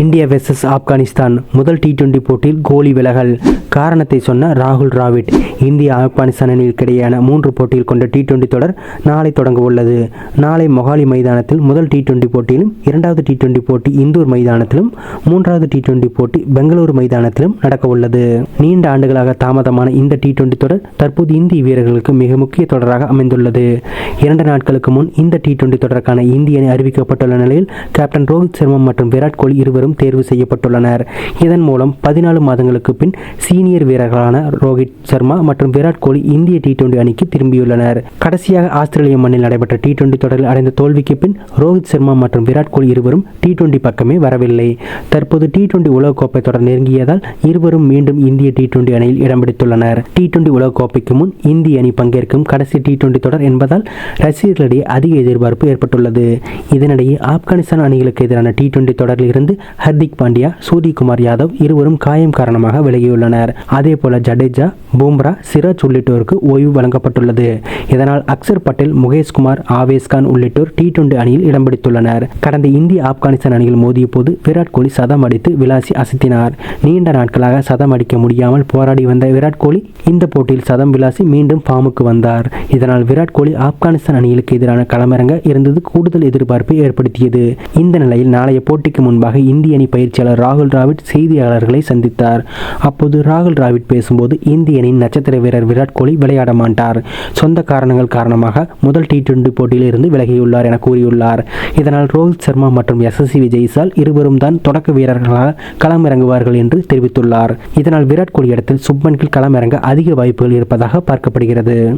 India versus Afghanistan முதல் T twenty போட்டியில் கோலி விலகல். காரணத்தை சொன்ன ராகுல் டிராவிட் இந்தியா ஆப்கானிஸ்தான் அணிகளுக்கு மூன்று போட்டியில் கொண்ட டி டுவெண்டி தொடர் நாளை தொடங்க உள்ளது. நாளை மொஹாலி மைதானத்தில் முதல் டி டுவெண்டி போட்டியிலும் இரண்டாவது டி டுவெண்டி போட்டி இந்தூர் மைதானத்திலும் மூன்றாவது டி டுவெண்டி போட்டி பெங்களூரு மைதானத்திலும் நடக்க உள்ளது. நீண்ட ஆண்டுகளாக தாமதமான இந்த டி டுவெண்டி தொடர் தற்போது இந்திய வீரர்களுக்கு மிக முக்கிய தொடராக அமைந்துள்ளது. இரண்டு நாட்களுக்கு முன் இந்த டி டுவெண்டி தொடருக்கான இந்திய அணி அறிவிக்கப்பட்டுள்ள நிலையில் கேப்டன் ரோஹித் சர்மா மற்றும் விராட் கோலி இருவரும் தேர்வு செய்யப்பட்டுள்ளனர். இதன் மூலம் பதினாலு மாதங்களுக்கு பின் சீனியர் வீரர்களான ரோஹித் சர்மா மற்றும் விராட் கோலி இந்திய டி டுவெண்டி அணிக்கு திரும்பியுள்ளனர். கடைசியாக ஆஸ்திரேலிய மண்ணில் நடைபெற்ற டி டுவெண்டி தொடரில் அடைந்த தோல்விக்கு பின் ரோஹித் சர்மா மற்றும் விராட் கோலி இருவரும் டி டுவெண்டி பக்கமே வரவில்லை. தற்போது டி டுவெண்டி உலகக்கோப்பை தொடர் நெருங்கியதால் இருவரும் மீண்டும் இந்திய டி டுவெண்டி அணியில் இடம் பிடித்துள்ளனர். டி டுவெண்டி உலகக்கோப்பைக்கு முன் இந்திய அணி பங்கேற்கும் கடைசி டி டுவெண்டி தொடர் என்பதால் ரசிகர்களிடையே அதிக எதிர்பார்ப்பு ஏற்பட்டுள்ளது. இதனிடையே ஆப்கானிஸ்தான் அணிகளுக்கு எதிரான டி டுவெண்டி தொடரில் இருந்து ஹர்திக் பாண்டியா சூரியகுமார் யாதவ் இருவரும் காயம் காரணமாக விலகியுள்ளனர். அதே போல ஜடேஜா பூம்ரா சிராஜ் உள்ளிட்டோருக்கு ஓய்வு வழங்கப்பட்டுள்ளது. இதனால் அக்சர் பட்டேல் முகேஷ்குமார் ஆவேஸ்கான் உள்ளிட்டோர் டி டுவெண்டி அணியில் இடம் பிடித்துள்ளனர். கடந்த இந்திய ஆப்கானிஸ்தான் அணியில் மோதிய போது விராட் கோலி சதம் அடித்து விளாசி அசத்தினார். நீண்ட நாட்களாக சதம் அடிக்க முடியாமல் போராடி வந்த விராட் கோலி இந்த போட்டியில் சதம் விளாசி மீண்டும் ஃபார்முக்கு வந்தார். இதனால் விராட் கோலி ஆப்கானிஸ்தான் அணிகளுக்கு எதிரான களமிறங்க இருந்தது கூடுதல் எதிர்பார்ப்பை ஏற்படுத்தியது. இந்த நிலையில் நாளைய போட்டிக்கு முன்பாக இந்திய அணி பயிற்சியாளர் ராகுல் டிராவிட் செய்தியாளர்களை சந்தித்தார். அப்போது ராகுல் டிராவிட் பேசும்போது இந்திய அணியின் நட்சத்திர வீரர் விராட் கோலி விளையாட மாட்டார். சொந்த காரணங்கள் காரணமாக முதல் டி டுவெண்டி போட்டியிலிருந்து விலகியுள்ளார் என கூறியுள்ளார். இதனால் ரோஹித் சர்மா மற்றும் எஸ்எஸ்சி விஜய்சால் இருவரும் தான் தொடக்க வீரர்களாக களமிறங்குவார்கள் என்று தெரிவித்துள்ளார். இதனால் விராட் கோலி இடத்தில் சுப்மன் கில் களமிறங்க அதிக வாய்ப்புகள் இருப்பதாக பார்க்கப்படுகிறது.